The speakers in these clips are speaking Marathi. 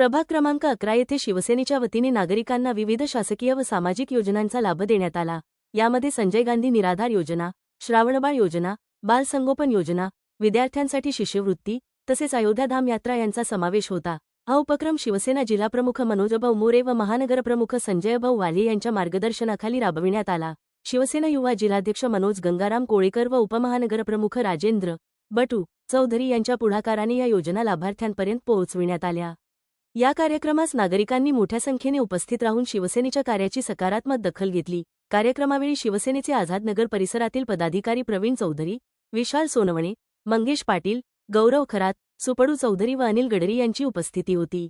प्रभाग क्रमांक अकरा येथे शिवसेनेच्या वतीने नागरिकांना विविध शासकीय व सामाजिक योजनांचा लाभ देण्यात आला. यामध्ये संजय गांधी निराधार योजना श्रावणबाळ योजना बालसंगोपन योजना विद्यार्थ्यांसाठी शिष्यवृत्ती तसेच अयोध्याधाम यात्रा यांचा समावेश होता. हा उपक्रम शिवसेना जिल्हाप्रमुख मनोजभाऊ मोरे व महानगरप्रमुख संजयभाऊ वाले यांच्या मार्गदर्शनाखाली राबविण्यात आला. शिवसेना युवा जिल्हाध्यक्ष मनोज गंगाराम कोळेकर व उपमहानगरप्रमुख राजेंद्र बटू चौधरी यांच्या पुढाकाराने या योजना लाभार्थ्यांपर्यंत पोहोचविण्यात आल्या. या कार्यक्रमास नागरिकांनी मोठ्या संख्येने उपस्थित राहून शिवसेनेच्या कार्याची सकारात्मक दखल घेतली. कार्यक्रमावेळी शिवसेनेचे आझादनगर परिसरातील पदाधिकारी प्रवीण चौधरी विशाल सोनवणे मंगेश पाटील गौरव खरात सुपडू चौधरी व अनिल गडरी यांची उपस्थिती होती.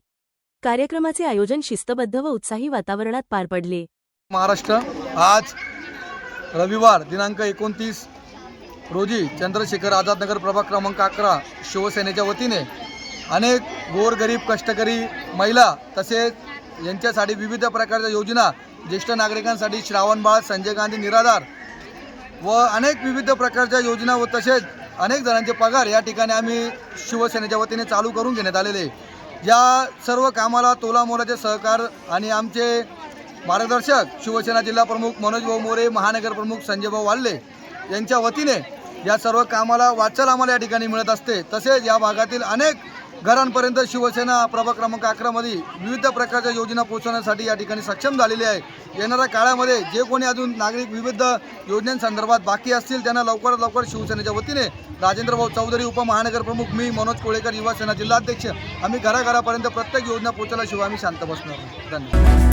कार्यक्रमाचे आयोजन शिस्तबद्ध व उत्साही वातावरणात पार पडले. महाराष्ट्र आज रविवार दिनांक एकोणतीस रोजी चंद्रशेखर आझादनगर प्रभाग क्रमांक अकरा शिवसेनेच्या वतीने अनेक गोरगरीब कष्टकरी महिला तसेच यांच्यासाठी विविध प्रकारच्या योजना ज्येष्ठ नागरिकांसाठी श्रावणबाळ संजय गांधी निराधार व अनेक विविध प्रकारच्या योजना व तसेच अनेक जणांचे पगार या ठिकाणी आम्ही शिवसेनेच्या वतीने चालू करून घेण्यात आलेले आहे. या सर्व कामाला तोलामोलाचे सहकार आणि आमचे मार्गदर्शक शिवसेना जिल्हा प्रमुख मनोज भाऊ मोरे महानगर प्रमुख संजय भाऊ वाल्ले यांच्या वतीने या सर्व कामाला वाटचाल आम्हाला या ठिकाणी मिळत असते तसेच या भागातील अनेक घरांपर्यंत शिवसेना प्रभाग क्रमांक अकरामध्ये विविध प्रकारच्या योजना पोहोचवण्यासाठी या ठिकाणी सक्षम झालेली आहे. येणाऱ्या काळामध्ये जे कोणी अजून नागरिक विविध योजनांसंदर्भात बाकी असतील त्यांना लवकरात लवकर शिवसेनेच्या वतीने राजेंद्र भाऊ चौधरी उपमहानगर प्रमुख मी मनोज कोळेकर युवासेना जिल्हाध्यक्ष आम्ही घराघरापर्यंत प्रत्येक योजना पोहोचवल्याशिवाय आम्ही शांत बसणार धन्यवाद.